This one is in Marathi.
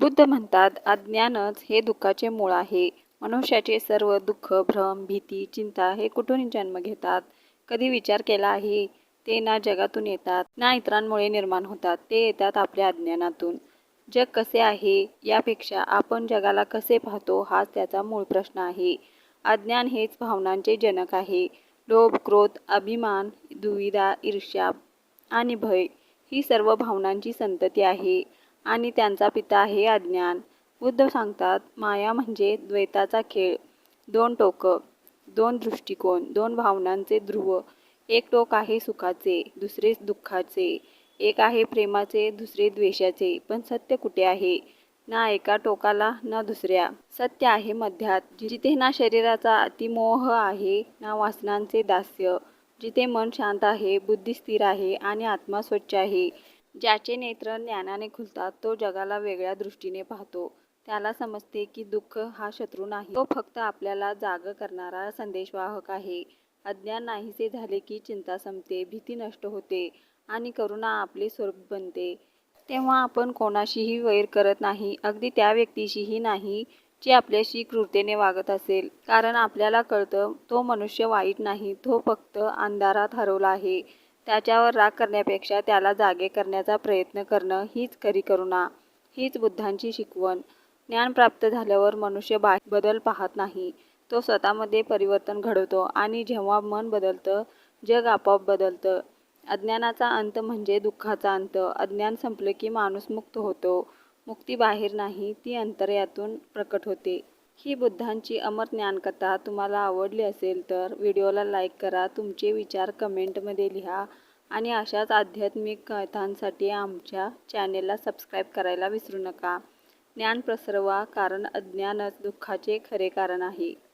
बुद्ध म्हणतात अज्ञानच हे दुःखाचे मूळ आहे. मनुष्याचे सर्व दुःख भ्रम भीती चिंता हे कुठून जन्म घेतात. कधी विचार केला आहे ते ना जगातून येतात ना इतरांमुळे निर्माण होतात ते येतात आपल्या अज्ञानातून. जग कसे आहे यापेक्षा आपण जगाला कसे पाहतो हाच त्याचा मूळ प्रश्न आहे. अज्ञान हेच भावनांचे जनक आहे. लोभ क्रोध अभिमान दुविधा ईर्ष्या आणि भय ही सर्व भावनांची संतती आहे. आणि त्यांचा पिता आहे अज्ञान. बुद्ध सांगतात माया म्हणजे द्वैताचा खेळ. दोन टोकं दोन दृष्टिकोन दोन भावनांचे ध्रुव. एक टोक आहे सुखाचे दुसरे दुःखाचे. एक आहे प्रेमाचे दुसरे द्वेषाचे. पण सत्य कुठे आहे? ना एका टोकाला ना दुसऱ्या. सत्य आहे मध्यात. जिथे ना शरीराचा अतिमोह आहे ना वासनांचे दास्य. जिथे मन शांत आहे बुद्धी स्थिर आहे आणि आत्मा स्वच्छ आहे. ज्याचे नेत्र ज्ञानाने खुलतात तो जगाला वेगळ्या दृष्टीने पाहतो. त्याला समजते की दुःख हा शत्रू नाही. तो फक्त आपल्याला जाग करणारा संदेशवाहक आहे. अज्ञान नाहीसे झाले की चिंता संपते भीती नष्ट होते आणि करुणा आपले स्वरूप बनते. तेव्हा आपण कोणाशीही वैर करत नाही अगदी त्या व्यक्तीशीही नाही जी आपल्याशी क्रूरतेने वागत असेल. कारण आपल्याला कळतं तो मनुष्य वाईट नाही तो फक्त अंधारात हरवला आहे. त्याच्यावर राग करण्यापेक्षा त्याला जागे करण्याचा प्रयत्न करणं हीच खरी करुणा. हीच बुद्धांची शिकवण. ज्ञान प्राप्त झाल्यावर मनुष्य बा बदल पाहत नाही. तो स्वतःमध्ये परिवर्तन घडवतो आणि जेव्हा मन बदलतं जग आपोआप बदलतं. अज्ञानाचा अंत म्हणजे दुःखाचा अंत. अज्ञान संपलं की माणूस मुक्त होतो. मुक्ती बाहेर नाही ती अंतर्यातून प्रकट होते. ही बुद्धांची अमर ज्ञानकथा तुम्हाला आवडली असेल तर व्हिडिओला लाईक करा तुमचे विचार कमेंटमध्ये लिहा आणि अशाच आध्यात्मिक कथांसाठी आमच्या चॅनेलला सबस्क्राईब करायला विसरू नका. ज्ञान प्रसरवा कारण अज्ञानच दुःखाचे खरे कारण आहे.